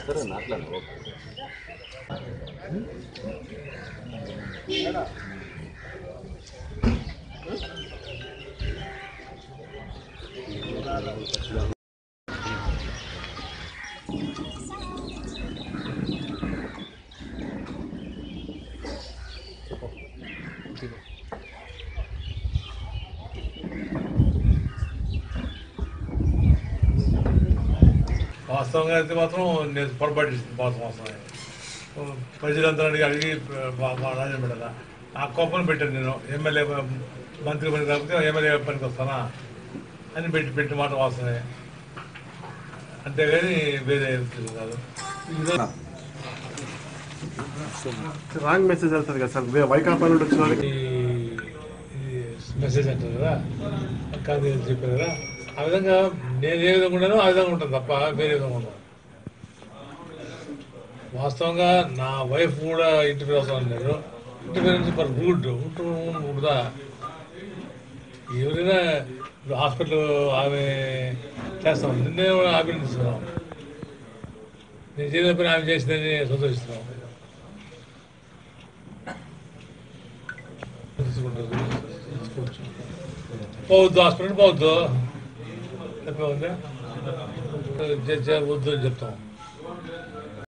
సరే అట్లా ఓకే వాస్తవంగా అయితే మాత్రం నేను పొరపాటు చేసింది మోసం మోసం అడిగి అడిగి రాజ్యం పెట్టాలా? ఆ కోపం పెట్టాను నేను. ఎమ్మెల్యే మంత్రి పని కాకపోతే ఎమ్మెల్యే పనికి వస్తానా అని పెట్టి పెట్టి మాట వాస్తవమే అంతేగాని వేరే కాదు రాంగ్ మెసేజ్ వెళ్తుంది కదా సార్. వైకాపా నుండి వచ్చిన వాళ్ళకి మెసేజ్ అంటారు కదా. కాదు చెప్పారు కదా. ఆ విధంగా నేను ఏ విధంగా ఉన్నానో ఆ విధంగా ఉంటాను తప్ప వేరే విధంగా ఉన్నాను వాస్తవంగా నా వైఫ్ కూడా ఇంటి పేరు వస్తా ఉన్నారు ఇంటి పేరు నుంచి ఉంటూ ఉంటుందా? ఎవరైనా హాస్పిటల్ ఆమె చేస్తాం. నిన్నే అభినందిస్తున్నాం నేను చేసిన పని ఆమె చేసిందని సంతోషిస్తున్నాం పోవద్దు హాస్పిటల్ పోవద్దు. చెప్పే ఉందా? వద్దు అని చెప్తాం.